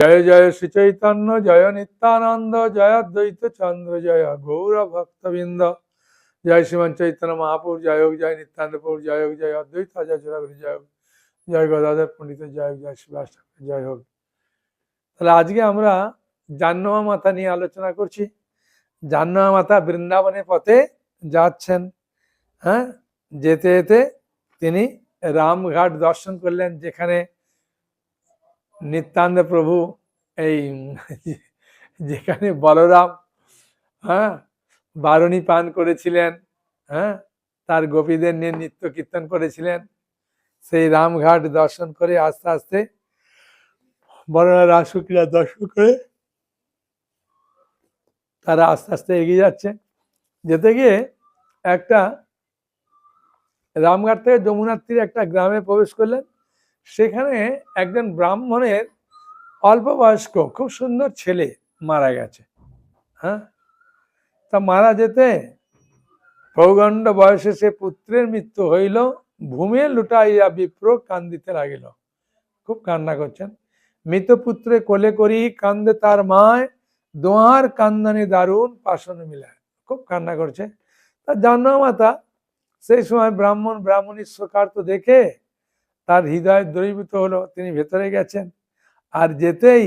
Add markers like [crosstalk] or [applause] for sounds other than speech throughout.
জয় জয় শ্রী চৈতন্য জয় নিত্যানন্দ, জয় দ্বৈত চন্দ্র, জয় গৌর ভক্তবৃন্দ। জয় শ্রীমান চৈতন্য মহাপুর জয় হোক, জয় নিত্যানন্দপুর জয় হোক, জয় অদ্বৈত, জয় জোড়াগুলি জয় হোক, জয় গদাধর পণ্ডিত, জয় হোক, জয় শিবাস ঠাকুর, জয় হোক। তাহলে আজকে আমরা জাহ্নমা মাতা নিয়ে আলোচনা করছি। জাহ্নমা মাতা বৃন্দাবনের পথে যাচ্ছেন। হ্যাঁ যেতে যেতে তিনি রামঘাট দর্শন করলেন, যেখানে নিত্যানন্দ প্রভু, এই যেখানে বলরাম হ্যাঁ বারণী পান করেছিলেন হ্যাঁ তার গোপীদের নিয়ে নৃত্য কীর্তন করেছিলেন, সেই রামঘাট দর্শন করে আস্তে আস্তে বলরাম রাসুকিরা দর্শন করে তারা আস্তে আস্তে এগিয়ে যাচ্ছে। যেতে গিয়ে একটা রামঘাট থেকে যমুনার তীরে একটা গ্রামে প্রবেশ করলেন। সেখানে একজন ব্রাহ্মণের অল্প বয়স্ক খুব সুন্দর ছেলে মারা গেছে। হ্যাঁ? তা মারা যেতে প্রৌগণ্ড বয়সে সে পুত্রের মৃত্যু হইল ভূমে লুটাইয়া বিপ্র কান্দিতে লাগিল। খুব কান্না করছেন। মৃত পুত্রে কোলে করি কান্দে তার মায়, দোয়ার কান্দানি দারুণ পাশন মিলায়। খুব কান্না করছে। তা জানো মাতা সেই সময় ব্রাহ্মণ, ব্রাহ্মণী তো দেখে তার হৃদয় দ্রবীভূত হলো, তিনি ভেতরে গেছেন। আর যেতেই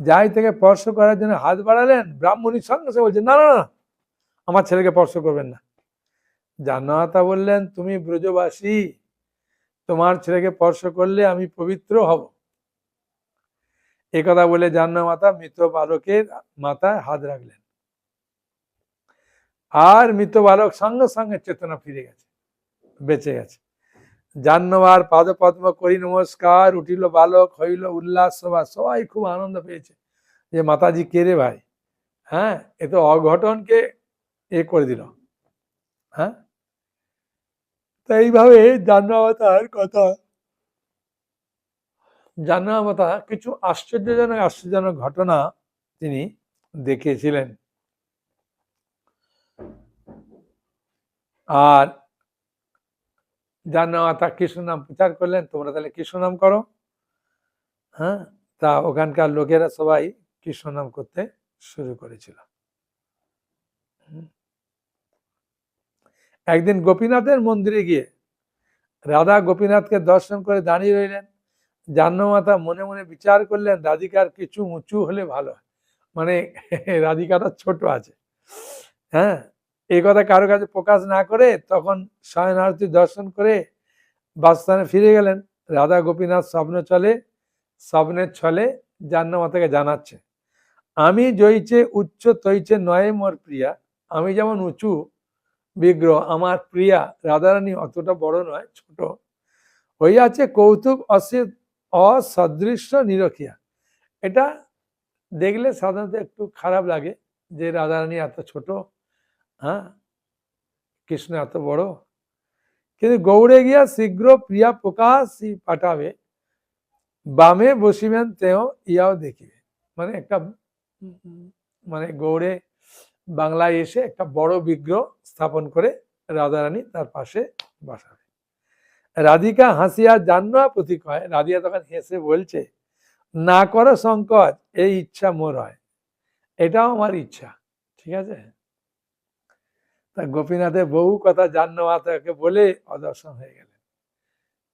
যাই থেকে স্পর্শ করার জন্য হাত বাড়ালেন, ব্রাহ্মণীর সঙ্গে সে বলছে, না না না আমার ছেলেকে স্পর্শ করবেন না। জান্নাতা বললেন, তুমি ব্রজবাসী, তোমার ছেলেকে স্পর্শ করলে আমি পবিত্র হব। এ কথা বলে জান্না মাতা মৃত বালকের মাথায় হাত রাখলেন। আর মৃত বালক সঙ্গে সঙ্গে চেতনা ফিরে গেছে, বেঁচে গেছে। জাহ্নবার পাদপদ্ম করি নমস্কার, উঠিল বালক, হইল উল্লাস সভা। সবাই খুব আনন্দ পেয়েছে যে মাতাজি কে রে ভাই? হ্যাঁ এ তো অঘটনকে এ করে দিল। হ্যাঁ? তো এইভাবে জাহ্নবতার কথা জাহ্নবতা কিছু আশ্চর্যজনক আশ্চর্যজনক ঘটনা তিনি দেখিয়েছিলেন। আর যার নাম তা কৃষ্ণ নাম প্রচার করলেন, তোমরা তাহলে কৃষ্ণ নাম করো? হ্যাঁ তা ওখানকার লোকেরা সবাই কৃষ্ণ নাম করতে শুরু করেছিল? একদিন গোপীনাথের মন্দিরে গিয়ে রাধা গোপীনাথকে দর্শন করে দাঁড়িয়ে রইলেন। জাহ্নমাতা মনে মনে বিচার করলেন, রাধিকার কিছু উঁচু হলে ভালো মানে [laughs] রাধিকাটা ছোট আছে। হ্যাঁ এই কথা কারও কাছে প্রকাশ না করে তখন শয়ন দর্শন করে বাসস্থানে ফিরে গেলেন। রাধা গোপীনাথ স্বপ্ন চলে স্বপ্নের ছলে জাহ্নমাতাকে জানাচ্ছে, আমি জয়িছে উচ্চ তৈছে নয় মোর প্রিয়া, আমি যেমন উঁচু বিগ্রহ, আমার প্রিয়া রাধারানী অতটা বড় নয়, ছোট। হইয়াছে কৌতুক অসে অসদৃশ্য নিরখিয়া। এটা দেখলে সাধারণত একটু খারাপ লাগে যে রাধারানী এত ছোট। হ্যাঁ? কৃষ্ণ এত বড়? কিন্তু গৌড়ে গিয়া শীঘ্র প্রিয়া প্রকাশ পাঠাবে, বামে বসিবেন তেও ইয়াও দেখিবে। মানে একটা মানে গৌড়ে বাংলায় এসে একটা বড় বিগ্রহ স্থাপন করে রাধারানী তার পাশে বসাবে। রাধিকা হাসিয়া জান্না প্রতীক হয়। রাধিয়া তখন হেসে বলছে, না করো সংকট এই ইচ্ছা মোর হয়। এটাও আমার ইচ্ছা। ঠিক আছে? তা গোপীনাথের বহু কথা জাহ্নব মাতাকে বলে অদর্শন হয়ে গেলেন।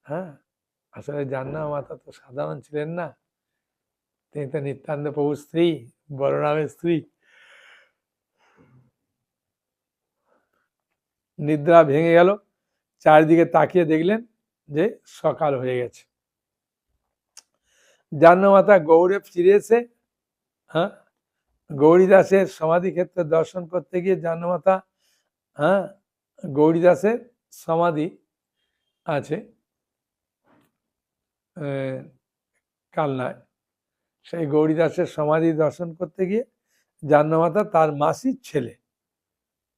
হ্যাঁ আসলে জাহ্নব মাতা তো সাধারণ ছিলেন না। তিনি তো নিত্যানন্দ প্রভুর স্ত্রী বলরামের স্ত্রী। নিদ্রা ভেঙে গেল, চারিদিকে তাকিয়ে দেখলেন যে সকাল হয়ে গেছে। জাহ্নব মাতা গৌরে ফিরে এসে হ্যাঁ গৌরীদাসের সমাধি ক্ষেত্রে দর্শন করতে গিয়ে জাহ্নব মাতা হ্যাঁ গৌরীদাসের সমাধি আছে কালনায়। সেই গৌরীদাসের সমাধি দর্শন করতে গিয়ে জাহ্নমাতা তার মাসির ছেলে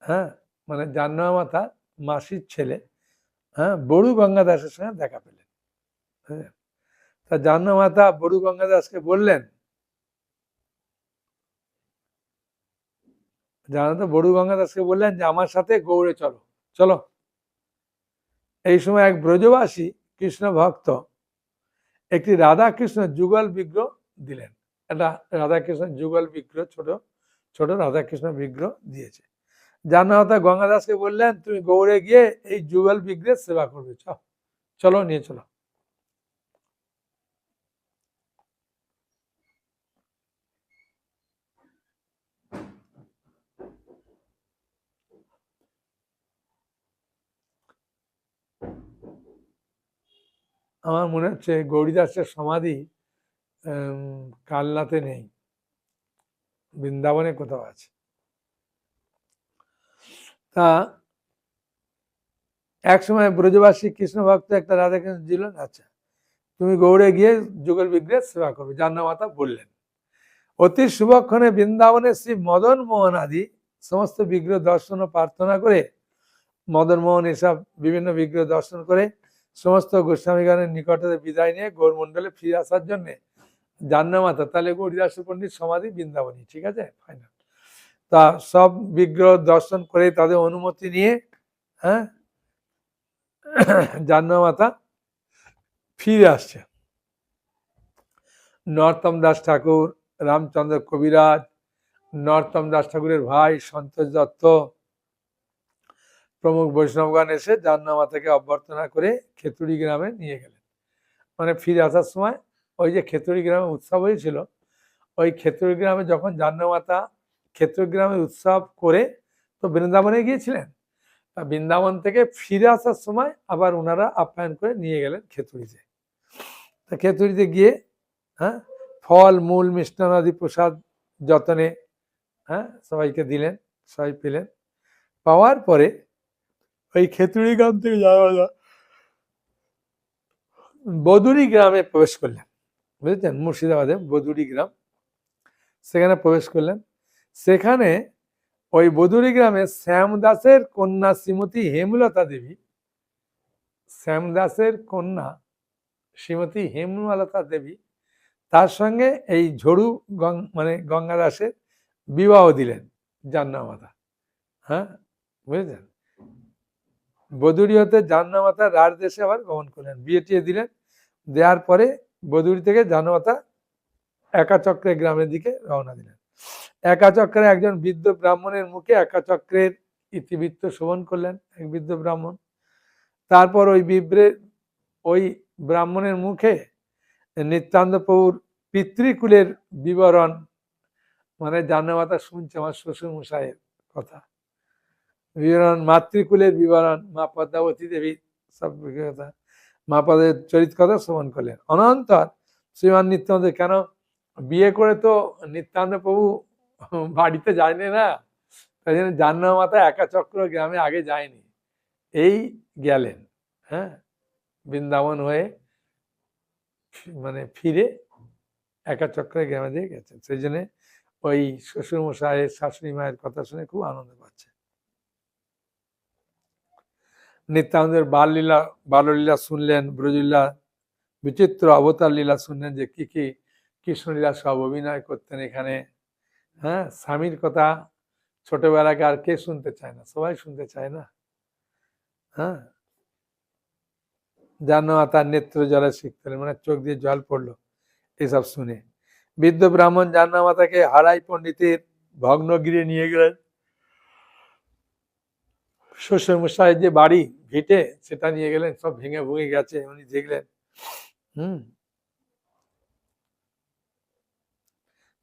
হ্যাঁ মানে জাহ্নমাতা মাসির ছেলে হ্যাঁ বড়ু গঙ্গাদাসের সঙ্গে দেখা পেলেন হ্যাঁ। তা জাহ্নমাতা বড়ু গঙ্গাদাসকে বললেন জানাতো বড়ু গঙ্গাদাসকে বললেন যে, আমার সাথে গৌড়ে চলো। চলো। এই সময় এক ব্রজবাসী কৃষ্ণ ভক্ত একটি রাধা কৃষ্ণ যুগল বিগ্রহ দিলেন। একটা রাধাকৃষ্ণ যুগল বিগ্রহ, ছোট ছোট রাধাকৃষ্ণ বিগ্রহ দিয়েছে। জান্নাতা গঙ্গাদাসকে বললেন, তুমি গৌড়ে গিয়ে এই যুগল বিগ্রহের সেবা করবে। চলো, নিয়ে চলো। আমার মনে হচ্ছে গৌরীদাসের সমাধি উম, কালনাতে নেই। বৃন্দাবনে কোথাও আছে। তা এক সময় ব্রজবাসী কৃষ্ণ ভক্ত একটা রাধাকৃষ্ণ দিলেন আচ্ছা তুমি গৌড়ে গিয়ে যুগল বিগ্রহের সেবা করবে। জান্না মাতা বললেন অতি শুভক্ষণে বৃন্দাবনে শ্রী মদন মোহন আদি সমস্ত বিগ্রহ দর্শন ও প্রার্থনা করে মদন মোহন এসব বিভিন্ন বিগ্রহ দর্শন করে সমস্ত গোস্বামীগণের নিকটে বিদায় নিয়ে গৌরমণ্ডলে ফিরে আসার জন্যে জান্না মাতা তাহলে গৌরীদাস পণ্ডিত সমাধি বৃন্দাবনী ঠিক আছে? ফাইনাল তা সব বিগ্রহ দর্শন করে তাদের অনুমতি নিয়ে হ্যাঁ? [coughs] জান্না মাতা ফিরে আসছে। নরতম দাস ঠাকুর, রামচন্দ্র কবিরাজ, নরতম দাস ঠাকুরের ভাই সন্তোষ দত্ত প্রমুখ বৈষ্ণবগণ এসে জান্না মাতাকে অভ্যর্থনা করে খেতুড়ি গ্রামে নিয়ে গেলেন। মানে ফিরে আসার সময় ওই যে খেতুড়ি গ্রামে উৎসব হয়েছিল ওই খেতুড়ি গ্রামে যখন জান্না মাতা খেতুড়ি গ্রামে উৎসব করে তো বৃন্দাবনে গিয়েছিলেন। বৃন্দাবন থেকে ফিরে আসার সময় আবার ওনারা আপ্যায়ন করে নিয়ে গেলেন খেতুড়িতে। তা খেতুড়িতে গিয়ে হ্যাঁ ফল, মূল মিষ্টানাদি প্রসাদ যতনে হ্যাঁ সবাইকে দিলেন, সবাই পেলেন। পাওয়ার পরে ওই খেতুড়ি গ্রাম থেকে যাওয়া বদুরি গ্রামে প্রবেশ করলেন, বুঝেছেন? মুর্শিদাবাদে বদুরি গ্রাম। সেখানে প্রবেশ করলেন। সেখানে ওই বদুরি গ্রামে শ্যামদাসের কন্যা শ্রীমতী হেমলতা দেবী শ্যামদাসের কন্যা শ্রীমতী হেমলতা দেবী, তার সঙ্গে এই ঝড়ু মানে গঙ্গা দাসের বিবাহ দিলেন জান্না মাতা হ্যাঁ? বুঝেছেন? বদুরি হতে জান্না মাতা রার দেশে আবার গমন করলেন। বিয়ে টিয়ে দিলেন। দেওয়ার পরে বদুরি থেকে জান্নামাতা একাচক্রে গ্রামের দিকে রওনা দিলেন। একাচক্রে একজন বৃদ্ধ ব্রাহ্মণের মুখে একাচক্রের ইতিবৃত্ত শোভন করলেন এক বৃদ্ধ ব্রাহ্মণ। তারপর ওই বিব্রে, ওই ব্রাহ্মণের মুখে নিত্যান্ত প্রভুর পিতৃকুলের বিবরণ মানে জান্নামাতা শুনছে আমার শ্বশুর মশাইয়ের কথা। বিবরণ, মাতৃকুলের বিবরণ মা পদ্মাবতী দেবীর সব কথা মা পদের চরিত কথা শ্রবণ করলেন। অনন্তর শ্রীমান নিত্যানন্দ, কেন? বিয়ে করে তো নিত্যানন্দ প্রভু বাড়িতে যায়নি না? তাই জন্য জান্না মাতা একা চক্র গ্রামে আগে যায়নি। এই গেলেন হ্যাঁ? বৃন্দাবন হয়ে মানে ফিরে একা চক্রে গ্রামে দিয়ে গেছেন। সেই জন্যে ওই শ্বশুর মশাইয়ের শাশুড়ি মায়ের কথা শুনে খুব আনন্দ পাচ্ছে। নিত্যানন্দের বাললীলা বাললীলা শুনলেন, ব্রজলীলা, বিচিত্র অবতার লীলা শুনলেন যে কি কি কৃষ্ণলীলা সব অভিনয় করতেন এখানে। হ্যাঁ স্বামীর কথা ছোটবেলাকে আর কে শুনতে চায় না? সবাই শুনতে চায় না। হ্যাঁ জানো তার নেত্র জলে শিখতে মানে চোখ দিয়ে জল পড়ল এসব শুনে। বৃদ্ধ ব্রাহ্মণ জান্নামাতাকে হারাই পণ্ডিতের ভগ্নগিরে নিয়ে গেলেন। শ্বশুর মশাই যে বাড়ি ভিটে সেটা নিয়ে গেলেন, সব ভেঙে ভুঙে গেছে, উনি দেখলেন। হুম।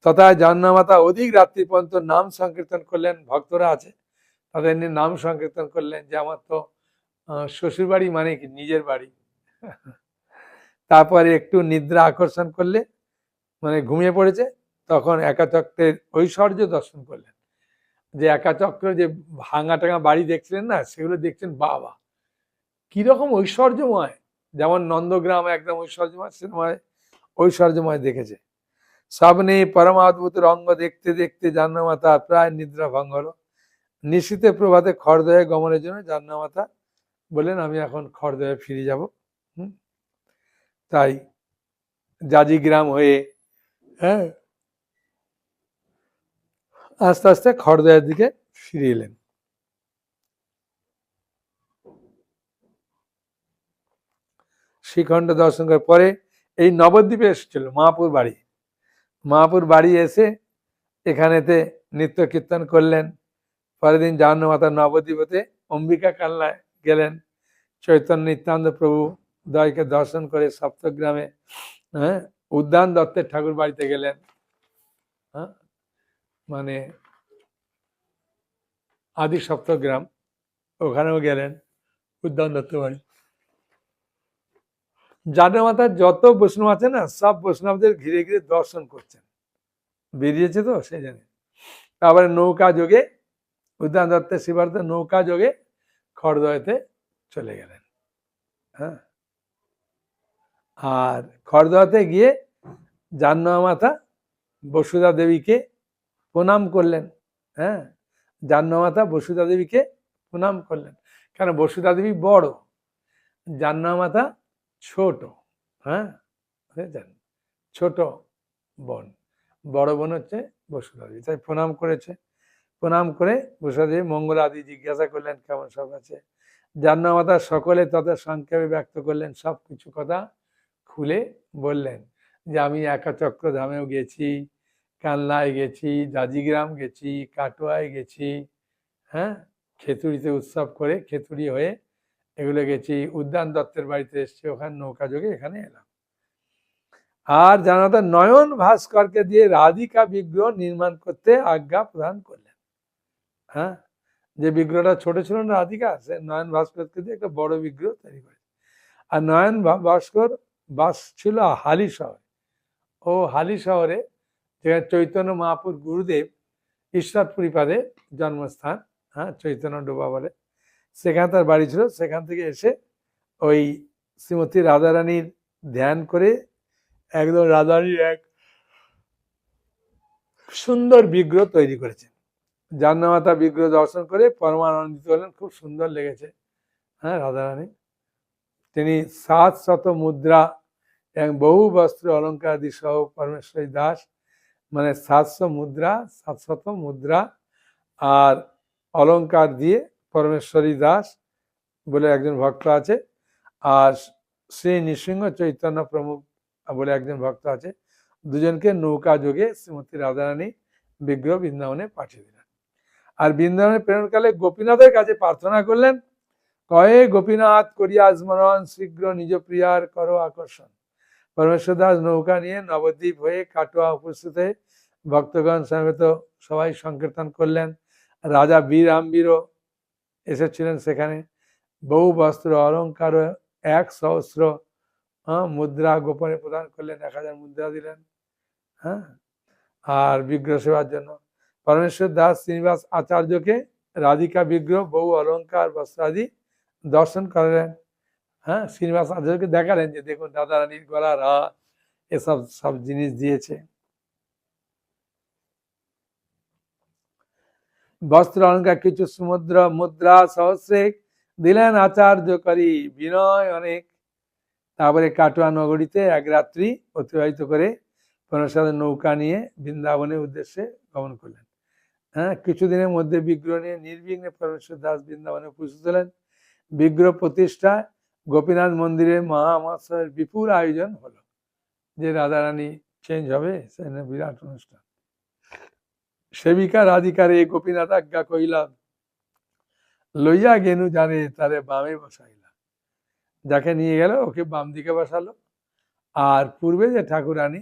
তথা জান্নামাতা অধিক রাত্রি পর্যন্ত নাম সংকীর্তন করলেন, ভক্তরা আছে, তাদের নিয়ে নাম সংকীর্তন করলেন যে আমার তো শ্বশুর বাড়ি মানে কি, নিজের বাড়ি। তারপরে একটু নিদ্রা আকর্ষণ করলে মানে ঘুমিয়ে পড়েছে, তখন একাচক্রের ঐশ্বর্য দর্শন করলেন। যে একাচক্র যে ভাঙা টাঙা বাড়ি দেখছিলেন না, সেগুলো দেখছেন বাবা। কীরকম ঐশ্বর্যময়? যেমন নন্দগ্রাম একদম ঐশ্বর্যময় সেরকম ঐশ্বর্যময় দেখেছে। স্বপ্নে পরমাদ্ভুত রঙ্গ দেখতে দেখতে জান্নামাতা প্রায় নিদ্রা ভঙ্গ হলো নিশীতে প্রভাতে খড়দয়ে গমনের জন্য জান্নামাতা বললেন, আমি এখন খড়দয়ে ফিরে যাব। তাই জাজি গ্রাম হয়ে হ্যাঁ আস্তে আস্তে খড়দয়ের দিকে ফিরে এলেন। শ্রীখণ্ড দর্শন করার পরে এই নবদ্বীপে এসেছিল মাপুর বাড়ি। মহাপুর বাড়ি এসে এখানেতে নৃত্য কীর্তন করলেন। পরের দিন জাহান্ন মাতা নবদ্বীপতে অম্বিকা কালনায় গেলেন। চৈতন্য নিত্যানন্দ প্রভু দয়কে দর্শন করে সপ্তগ্রামে হ্যাঁ উদ্যান দত্তের ঠাকুর বাড়িতে গেলেন। হ্যাঁ মানে আদি সপ্তগ্রাম, ওখানেও গেলেন উদ্যান দত্ত বাড়ি। জানের মাথার যত বৈষ্ণব আছে না, সব বৈষ্ণবদের ঘিরে ঘিরে দর্শন করছেন। বেরিয়েছে তো সেই জন্য তারপরে নৌকা যোগে, উদ্যান দত্তের শিবার্থে নৌকা যোগে খড়দয়তে চলে গেলেন। হ্যাঁ। আর খড়দয়াতে গিয়ে জাহ্নমা মাতা বসুধা দেবীকে প্রণাম করলেন। হ্যাঁ। জাহ্নমা মাতা বসুধা দেবীকে প্রণাম করলেন। কেন? বসুধা দেবী বড়। জাহ্নমা মাতা ছোট হ্যাঁ? বুঝেছেন ছোট বোন। বড় বোন হচ্ছে বসুধা তাই প্রণাম করেছে। প্রণাম করে বসুধা মঙ্গল আদি জিজ্ঞাসা করলেন, কেমন সব আছে? জাহ্নমা সকলে তথা সংক্ষেপে ব্যক্ত করলেন, সব কিছু কথা খুলে বললেন যে, আমি একাচক্র ধামেও গেছি কানলায় গেছি জাজিগ্রাম গেছি, কাটোয়ায় গেছি হ্যাঁ? খেতুড়িতে উৎসব করে খেতুড়ি হয়ে এগুলো গেছি, উদ্যান দত্তের বাড়িতে এসছি, ওখানে নৌকা যোগে এখানে এলাম। আর জানাতা নয়ন ভাস্করকে দিয়ে রাধিকা বিগ্রহ নির্মাণ করতে আজ্ঞা প্রদান করলেন। হ্যাঁ? যে বিগ্রহটা ছোট ছিল না রাধিকা, সে নয়ন ভাস্করকে দিয়ে একটা বড় বিগ্রহ তৈরি করেছে। আর নয়ন ভাস্কর বাস ছিল হালি শহরে। ও হালি শহরে, যেখানে চৈতন্য মহাপুর গুরুদেব ঈশ্বরপুরীপাদে জন্মস্থান হ্যাঁ? চৈতন্য ডোবা বলে। সেখানে তার বাড়ি ছিল। সেখান থেকে এসে ওই শ্রীমতী রাধারানীর ধ্যান করে একদম রাধারানীর এক সুন্দর বিগ্রহ তৈরি করেছেন জান্নামাতা বিগ্রহ দর্শন করে পরমানন্দিত হলেন। খুব সুন্দর লেগেছে হ্যাঁ রাধারানী? তিনি সাত শত মুদ্রা এবং বহু বস্ত্র অলঙ্কার আদি সহ পরমেশ্বরী দাস মানে সাতশো মুদ্রা সাতশত মুদ্রা আর অলঙ্কার দিয়ে পরমেশ্বরী দাস বলে একজন ভক্ত আছে আর শ্রী নৃসিংহ চৈতন্য প্রমুখ বলে একজন ভক্ত আছে। দুজনকে নৌকা যোগে শ্রীমতী রাধারানী বিগ্রহ বৃন্দাবনে পাঠিয়ে দিলেন। আর বৃন্দাবনে প্রেরণকালে গোপীনাথের কাছে প্রার্থনা করলেন কয়ে গোপীনাথ, করিয়া স্মরণ, শীঘ্র নিজ প্রিয়ার করো আকর্ষণ। পরমেশ্বর দাস নৌকা নিয়ে নবদ্বীপ হয়ে কাটোয়া উপস্থিত হয়ে ভক্তগণ সমেত সবাই সংকীর্তন করলেন। রাজা বীর আম্বীরও এসেছিলেন সেখানে। বহু বস্ত্র, অলঙ্কার এক সহস্র মুদ্রা গোপনে প্রদান করলেন, এক হাজার মুদ্রা দিলেন হ্যাঁ? আর বিগ্রহ সেবার জন্য। পরমেশ্বর দাস শ্রীনিবাস আচার্যকে রাধিকা বিগ্রহ, বহু অলঙ্কার বস্ত্রাদি দর্শন করালেন হ্যাঁ? শ্রীনিবাস আচার্যকে দেখালেন যে, দেখুন দাদা রানীর গলার হার, এসব সব জিনিস দিয়েছে। বস্ত্র অলঙ্কার কিছু সমুদ্র মুদ্রা সহস্রে দিলেন আচার্য করি বিনয় অনেক। তারপরে কাটোয়া নগরীতে এক রাত্রি অতিবাহিত করে পরমেশ্বর নৌকা নিয়ে বৃন্দাবনের উদ্দেশ্যে গমন করলেন। হ্যাঁ কিছুদিনের মধ্যে বিগ্রহ নিয়ে নির্বিঘ্নে পরমেশ্বর দাস বৃন্দাবনে হলেন। বিগ্রহ প্রতিষ্ঠায় গোপীনাথ মন্দিরে মহামাসের বিপুল আয়োজন হলো। যে রাধারানী চেঞ্জ হবে, সেখানে বিরাট অনুষ্ঠান। সেবিকা রাধিকারে গোপীনাথ আজ্ঞা কইলাম লইয়া গেনু জানে তারে বামে বসাইলা। যাকে নিয়ে গেল ওকে বাম দিকে বসালো। আর পূর্বে যে ঠাকুরানী,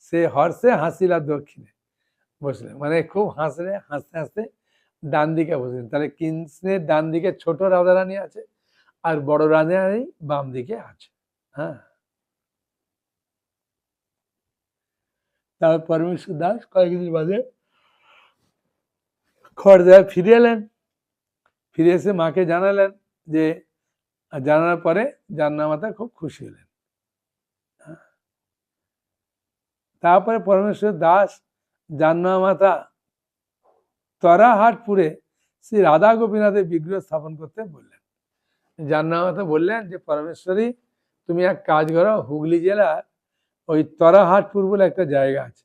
সে হর্ষে হাসিলা দক্ষিণে বসলেন মানে খুব হাসলে, হাসতে হাসতে ডান দিকে বসলেন। তাহলে কৃষ্ণের ডান দিকে ছোট রাধারানী আছে আর বড় রাধারানী বাম দিকে আছে। হ্যাঁ। তারপর পরমেশ্বর দাস কয়েকদিন বাদে খড়দায় ফিরে এলেন। ফিরে এসে মাকে জানালেন যে, জানার পরে জান্না মাতা খুব খুশি হলেন। তারপরে পরমেশ্বর দাস, জান্না মাতা তরাহাটপুরে শ্রী রাধা গোপীনাথের বিগ্রহ স্থাপন করতে বললেন। জান্না মাতা বললেন যে, পরমেশ্বরী, তুমি এক কাজ করো, হুগলি জেলার ওই তরাহাটপুর বলে একটা জায়গা আছে।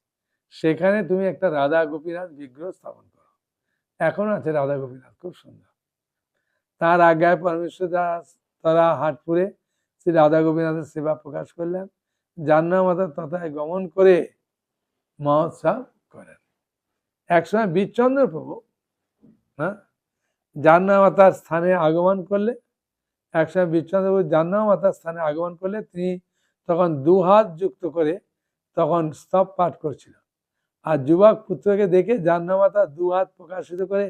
সেখানে তুমি একটা রাধা গোপীনাথ বিগ্রহ স্থাপন এখন আছে রাধা গোপীনাথ, খুব সুন্দর। তার আজ্ঞায় পরমেশ্বর দাস, তারা হাটপুরে শ্রী রাধা গোপীনাথের সেবা প্রকাশ করলেন। জান্না মাতা তথায় গমন করে মহোৎসব করেন। একসময় বীরচন্দ্র প্রভু হ্যাঁ জান্নামাতার স্থানে আগমন করলে একসময় বীরচন্দ্র প্রভু জান্নামাতার স্থানে আগমন করলে তিনি তখন দু হাত যুক্ত করে তখন স্তব পাঠ করছিল আর যুবক পুত্রকে দেখে জান্নামাতা দু হাত প্রকাশিত করে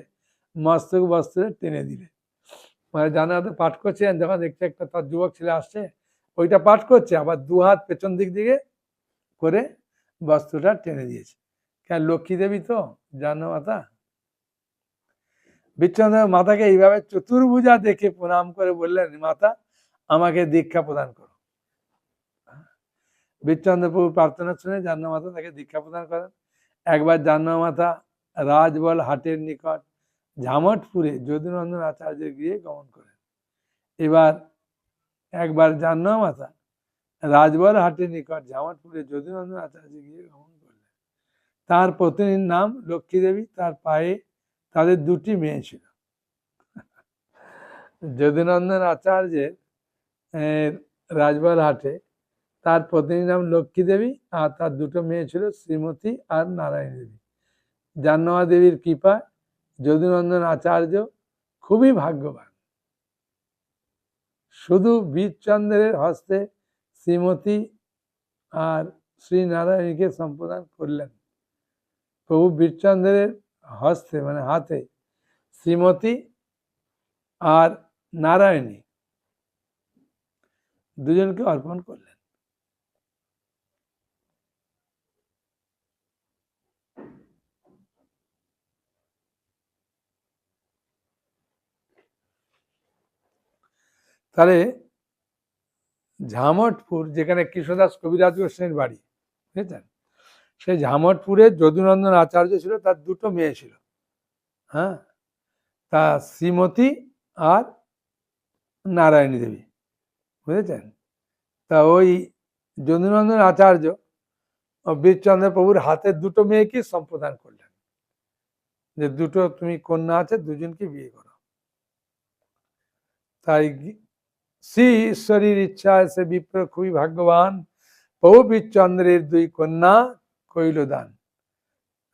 মস্তক বস্ত্রে টেনে দিলে। মানে জান্নামাতা পাঠ করছিলেন, যখন দেখছে একটা তার যুবক ছেলে আসছে, ওইটা পাঠ করছে, আবার দু হাত পেছন দিক দিকে করে বস্ত্রটা টেনে দিয়েছে। কেন, লক্ষ্মী দেবী তো জান্নামাতা বিচ্ছন্দ মাতাকে এইভাবে চতুর্ভুজা দেখে প্রণাম করে বললেন, মাতা, আমাকে দীক্ষা প্রদান করো। বিচ্ছন্দ্রপ্রভু প্রার্থনা শুনে জাহ্নমাতা তাকে দীক্ষা প্রদান করেন। একবার জাহ্নমাতা রাজবল হাটের নিকট ঝামটপুরে যদুনন্দন আচার্য গিয়ে গমন করেন। এবার একবার জাহ্নমাতা রাজবল হাটের নিকট ঝামটপুরে যদুনন্দন আচার্য গিয়ে গমন করলেন। তার পত্নীর নাম লক্ষ্মী দেবী তার পায়ে তাদের দুটি মেয়ে ছিল। যদুনন্দন আচার্যের রাজবল হাটে তার পত্নীর নাম লক্ষ্মী দেবী আর তার দুটো মেয়ে ছিল শ্রীমতী আর নারায়ণ দেবী। জাহ্নমা দেবীর কৃপায় যদুনন্দন আচার্য খুবই ভাগ্যবান। শুধু বীরচন্দ্রের হস্তে শ্রীমতী আর শ্রীনারায়ণীকে সম্প্রদান করলেন। প্রভু বীরচন্দ্রের হস্তে মানে হাতে শ্রীমতী আর নারায়ণী দুজনকে অর্পণ করলেন। তাহলে ঝামটপুর, যেখানে কৃষ্ণদাস কবিরাজ গোস্বামীর বাড়ি, বুঝেছেন? সেই ঝামটপুরে যদুনন্দন আচার্য ছিল, তার দুটো মেয়ে ছিল। হ্যাঁ? তা শ্রীমতী আর নারায়ণী দেবী, বুঝেছেন? তা ওই যদুনন্দন আচার্য বীরচন্দ্র প্রভুর হাতের দুটো মেয়েকে সম্প্রদান করলেন। যে দুটো তুমি কন্যা আছে, দুজনকে বিয়ে করো। তাই শ্রী ঈশ্বরীর ইচ্ছা সে বিপ্র খুবই ভাগ্যবান প্রভু বীরচন্দ্রের দুই কন্যা কইল দান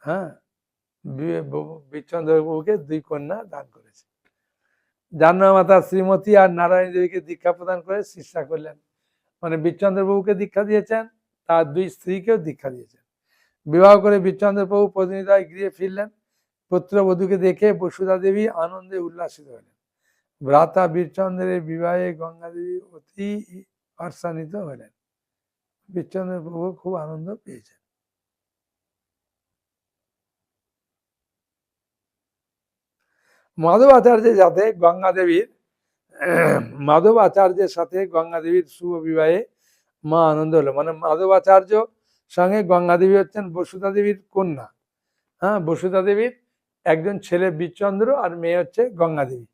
হ্যাঁ বীরচন্দ্রবাবুকে দুই কন্যা দান করেছে জাহ্নবী মাতা শ্রীমতী আর নারায়ণ দেবীকে দীক্ষা প্রদান করে শিষ্যা করলেন মানে বীরচন্দ্রবাবুকে দীক্ষা দিয়েছেন তার দুই স্ত্রীকেও দীক্ষা দিয়েছেন বিবাহ করে বীরচন্দ্রবাবু প্রতিনিধায় গৃহে ফিরলেন পুত্রবধূকে দেখে বসুধা দেবী আনন্দে উল্লাসিত হলেন। ভ্রাতা বীরচন্দ্রের বিবাহে গঙ্গা দেবী অতি হর্ষান্বিত হলেন। বীরচন্দ্র প্রভু খুব আনন্দ পেয়েছেন। মাধব আচার্যের সাথে গঙ্গা দেবীর মাধব আচার্যের সাথে গঙ্গা দেবীর শুভ বিবাহে মা আনন্দ হলো। মানে মাধব আচার্য সঙ্গে গঙ্গা দেবী হচ্ছেন বসুধা দেবীর কন্যা। হ্যাঁ বসুধা দেবীর একজন ছেলে বীরচন্দ্র আর মেয়ে হচ্ছে গঙ্গা দেবী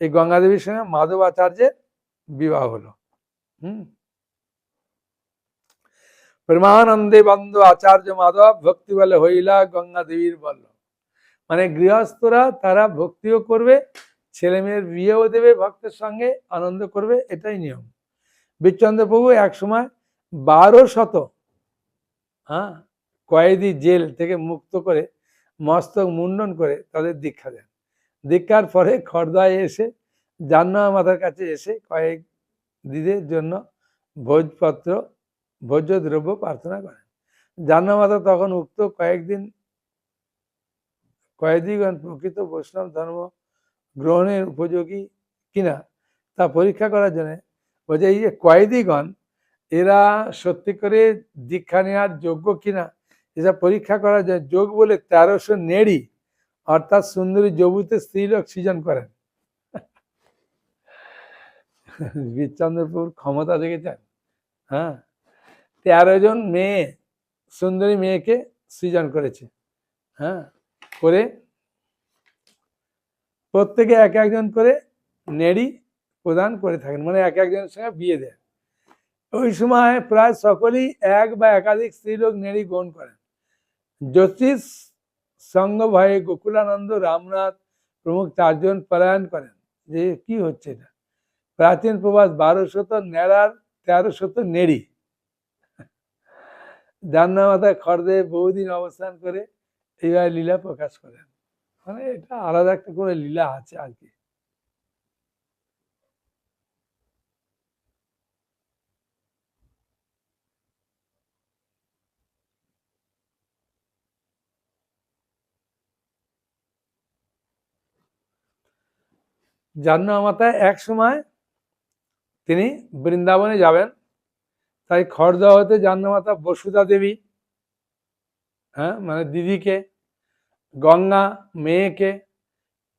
এই গঙ্গা দেবীর সঙ্গে মাধব আচার্যের বিবাহ হলো। হম? প্রেমানন্দে বন্ধ আচার্য মাধব, ভক্তি বলে হইলা গঙ্গা দেবীর বলল মানে গৃহস্থরা তারা ভক্তিও করবে ছেলে মেয়ের বিয়েও দেবে, ভক্তের সঙ্গে আনন্দ করবে, এটাই নিয়ম। বীরচন্দ্র প্রভু এক সময় বারো শত হ্যাঁ কয়েদি জেল থেকে মুক্ত করে, মস্তক মুন্ডন করে তাদের দীক্ষা দেন। দীক্ষার পরে খর্দায় এসে, জাহ্নবী মাতার কাছে এসে কয়েক দিদের জন্য ভোজপত্র ভোজ্য দ্রব্য প্রার্থনা করেন। জাহ্নবী মাতা তখন উক্ত কয়েকদিন কয়েদিগণ প্রকৃত বৈষ্ণব ধর্ম গ্রহণের উপযোগী কিনা তা পরীক্ষা করার জন্য বলছে, এই যে কয়েদিগণ, এরা সত্যি করে দীক্ষা নেওয়ার যোগ্য কিনা, এসব পরীক্ষা করার জন্য যোগ বলে তেরোশো নেড়ি অর্থাৎ সুন্দরী যবুতে স্ত্রীলোক সৃজন করেন। বীরচন্দ্রপুর ক্ষমতা দেখেছেন? হ্যাঁ। তেরো জন মেয়ে, সুন্দরী মেয়েকে সৃজন করেছে। হ্যাঁ। করে প্রত্যেকে এক একজন করে নেড়ি প্রদান করে থাকেন মানে এক একজনের সঙ্গে বিয়ে দেন। ওই সময় প্রায় সকলেই এক বা একাধিক স্ত্রীলোক নেড়ি গ্রহণ করেন। জ্যোতিষ সঙ্গ ভয়ে গোকুলানন্দ রামনাথ প্রমুখ চারজন পলায়ন করেন। যে কি হচ্ছে এটা? প্রাচীন প্রবাস বারো শত নেড়ার তেরো শত নেড়ি জান্না খর্দে বহুদিন অবস্থান করে এইভাবে লীলা প্রকাশ করেন। মানে এটা আলাদা একটা করে লীলা আছে আর কি। জাহ্নু মাতা এক সময় তিনি বৃন্দাবনে যাবেন। তাই খড়দা হতে জাহ্নু মাতা বসুধা দেবী হ্যাঁ মানে দিদিকে, গঙ্গা, মেয়েকে,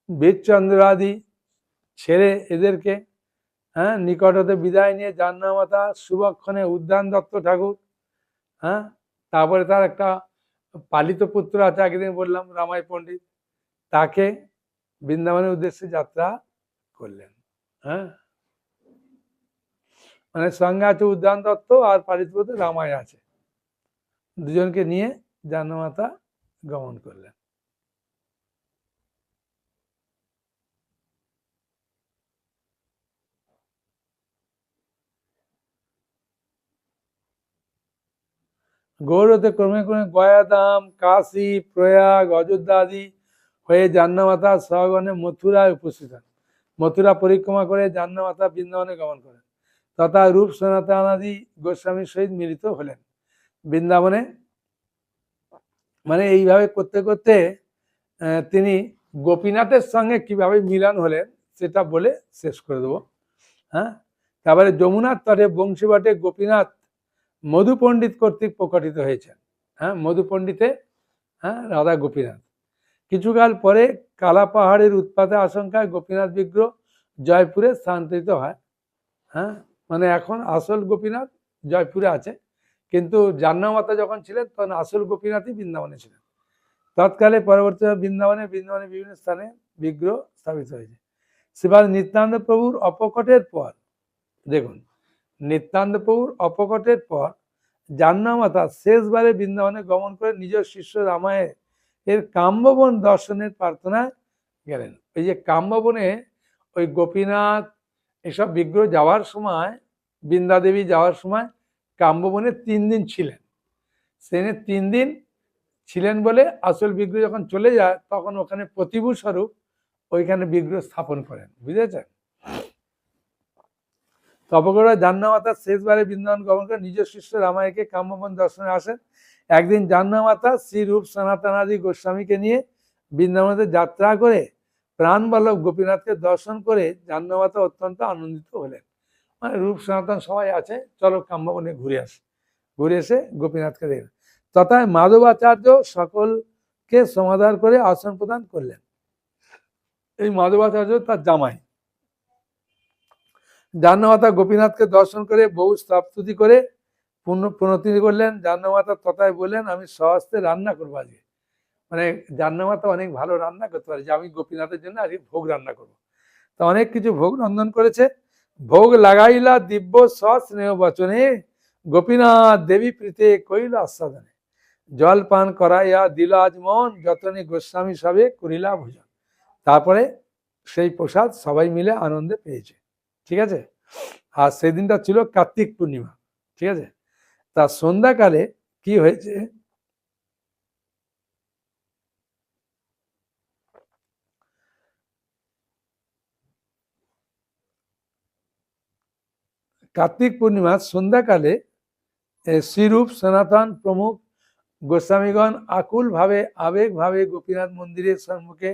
বীরচন্দ্র আদি ছেড়ে এদেরকে হ্যাঁ নিকট হতে বিদায় নিয়ে জাহ্নু মাতা শুভক্ষণে উদ্যান দত্ত ঠাকুর হ্যাঁ তারপরে তার একটা পালিত পুত্র আছে একদিন বললাম, রামাই পণ্ডিত, তাকে বৃন্দাবনের উদ্দেশ্যে যাত্রা করলেন। হ্যাঁ? মানে সঙ্গে আছে উদ্যান দত্ত আর পারিতপতি রামায় আছে। দুজনকে নিয়ে জানমাতা গমন করলেন। গৌরতে ক্রমে ক্রমে গয়াধাম কাশী, প্রয়াগ অযোধ্যা আদি হয়ে জান্নামাতা সহগণে মথুরায় উপস্থিত হন। মথুরা পরিক্রমা করে জান্নামাতা বৃন্দাবনে গমন করেন। তথা রূপ সনাতনাদি গোস্বামীর সহিত মিলিত হলেন। বৃন্দাবনে মানে এইভাবে করতে করতে তিনি গোপীনাথের সঙ্গে কীভাবে মিলন হলেন সেটা বলে শেষ করে দেবো। হ্যাঁ? তারপরে যমুনার তটে বংশীবাটে গোপীনাথ মধু পণ্ডিত কর্তৃক প্রকটিত হয়েছেন। হ্যাঁ? মধু পণ্ডিতে হ্যাঁ? রাধা গোপীনাথ। কিছুকাল পরে কালা পাহাড়ের উৎপাতে আশঙ্কায় গোপীনাথ বিগ্রহ জয়পুরে স্থানান্তরিত হয়। হ্যাঁ মানে এখন আসল গোপীনাথ জয়পুরে আছে। কিন্তু জান্নামাতা যখন ছিলেন, তখন আসল গোপীনাথই বৃন্দাবনে ছিলেন। তৎকালে পরবর্তী বৃন্দাবনে বৃন্দাবনে বিভিন্ন স্থানে বিগ্রহ স্থাপিত হয়েছে। শ্রীবাদ নিত্যানন্দ প্রভুর অপকটের পর, দেখুন, নিত্যানন্দ প্রভুর অপকটের পর জান্নামাতা শেষবারে বৃন্দাবনে গমন করে নিজ শিষ্য রামায়ের এর কাম্যবন দর্শনের প্রার্থনায় গেলেন। ওই যে কাম্যবনে ওই গোপীনাথ এসব বিগ্রহ যাওয়ার সময়, বৃন্দাদেবী যাওয়ার সময় কাম্যবনে তিন দিন ছিলেন। সেখানে তিন দিন ছিলেন বলে আসল বিগ্রহ যখন চলে যায়, তখন ওখানে প্রতিভূস্বরূপ ওইখানে বিগ্রহ স্থাপন করেন। বুঝেছেন? তপকরা জান্নামাতা শেষবারে বৃন্দাবন গমন করে নিজ শিষ্য রামায়কে কাম্যবন দর্শনে আসেন। একদিন জান্নামাতা শ্রীরূপ সনাতনাদি গোস্বামীকে নিয়ে বৃন্দাবনে যাত্রা করে প্রাণবল্লভ গোপীনাথকে দর্শন করে জান্নামাতা অত্যন্ত আনন্দিত হলেন। মানে রূপ সনাতন সবাই আছে, চলো কাম্যবনে ঘুরে আসে। ঘুরে এসে গোপীনাথকে দেখলেন তথায় মাধবাচার্য সকলকে সমাধান করে আসন প্রদান করলেন। এই মাধবাচার্য তার জামাই। জাহ্নমাতা গোপীনাথকে দর্শন করে বহু স্তাপ্তুতি করে পুণ্য প্রণতি করলেন। জাহ্নমাতা তথায় বললেন, আমি সহস্তে রান্না করব আজকে। মানে জাহ্নমাতা অনেক ভালো রান্না করতে পারে যে, আমি গোপীনাথের জন্য আজকে ভোগ রান্না করব। তা অনেক কিছু ভোগ রন্ধন করেছে। ভোগ লাগাইলা দিব্য স্নেহ বচনে, গোপীনাথ দেবী প্রীতে কইল আস্বাদনে। জল পান করাইয়া দিল আজ মন, যতনে গোস্বামী সবে করিলা ভোজন। তারপরে সেই প্রসাদ সবাই মিলে আনন্দে পেয়েছে। ঠিক আছে? আর সেদিনটা ছিল কার্তিক পূর্ণিমা, ঠিক আছে? তা সন্ধ্যাকালে কি হয়েছে? কার্তিক পূর্ণিমা সন্ধ্যাকালে শ্রীরূপ সনাতন প্রমুখ গোস্বামীগণ আকুলভাবে, আবেগভাবে গোপীনাথ মন্দিরের সম্মুখে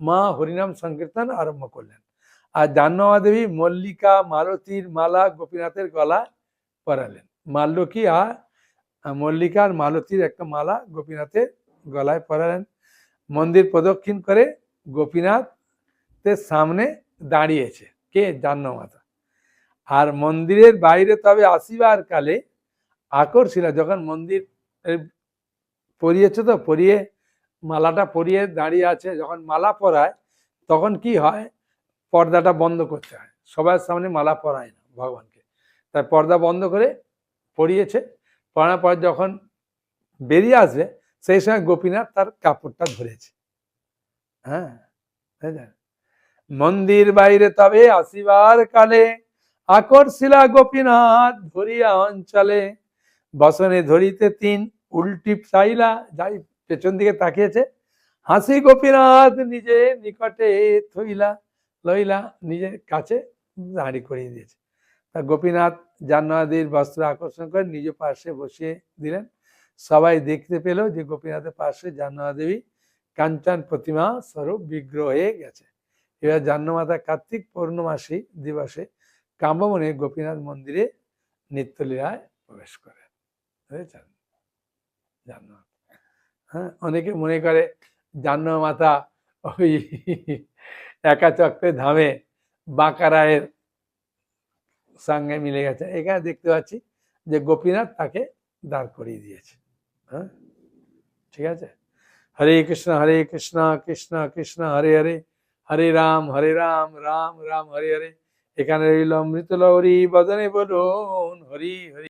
মা হরিনাম সংকীর্তন আরম্ভ করলেন। আর জাহ্নমা দেবী মল্লিকা মালতীর মালা গোপীনাথের গলায় পরালেন। মাল্যকী আর মল্লিকা আর মালতীর একটা মালা গোপীনাথের গলায় পরালেন। মন্দির প্রদক্ষিণ করে গোপীনাথের সামনে দাঁড়িয়েছে। কে? জাহ্নমাতা। আর মন্দিরের বাইরে তবে আসিবার কালে আকর্ষিলা যখন মন্দির পরিয়েছে তো, পরিয়ে মালাটা পরিয়ে দাঁড়িয়ে আছে, যখন মালা পরায়, তখন কি হয়? পর্দাটা বন্ধ করতে হয়। সবার সামনে মালা পরায় না ভগবানকে। তাই পর্দা বন্ধ করে পরিয়েছে। পরানোর পর যখন বেরিয়ে আসবে, সেই সময় গোপীনাথ তার কাপড়টা ধরেছে। হ্যাঁ? মন্দির বাইরে তবে আসিবার কালে আকর্ষিলা গোপীনাথ ধরিয়া অঞ্চলে। বসনে ধরিতে তিন উল্টি চাইলা যাই পেছন দিকে তাকিয়েছে, হাসি গোপীনাথ নিজে নিকটে থইলা। লইলা নিজের কাছে দাঁড়ি করিয়ে দিয়েছে। তা গোপীনাথ জাহ্নবীর বস্ত্র আকর্ষণ করে নিজ পাশে বসিয়ে দিলেন। সবাই দেখতে পেল যে গোপীনাথের পাশে জাহ্নবী দেবী কাঞ্চন প্রতিমা স্বরূপ বিগ্রহ হয়ে গেছে। এবার জাহ্নমাতা কার্তিক পূর্ণমাসী দিবসে কাম্যমনে গোপীনাথ মন্দিরে নিত্যলীলায় প্রবেশ করে। বুঝেছেন? জাহ্নমাতা। হ্যাঁ অনেকে মনে করে জাহ্নমাতা ওই একাচক্রে ধামে বাঁকা রায়ের সঙ্গে মিলে গেছে। এখানে দেখতে পাচ্ছি যে গোপীনাথ তাকে দাঁড় করিয়ে দিয়েছে। হ্যাঁ? ঠিক আছে? হরে কৃষ্ণ হরে কৃষ্ণ কৃষ্ণ কৃষ্ণ, হরে হরে হরে রাম হরে রাম রাম রাম, হরে হরে। এখানে রইল অমৃত লহরী, বদনে বলুন, হরি হরি।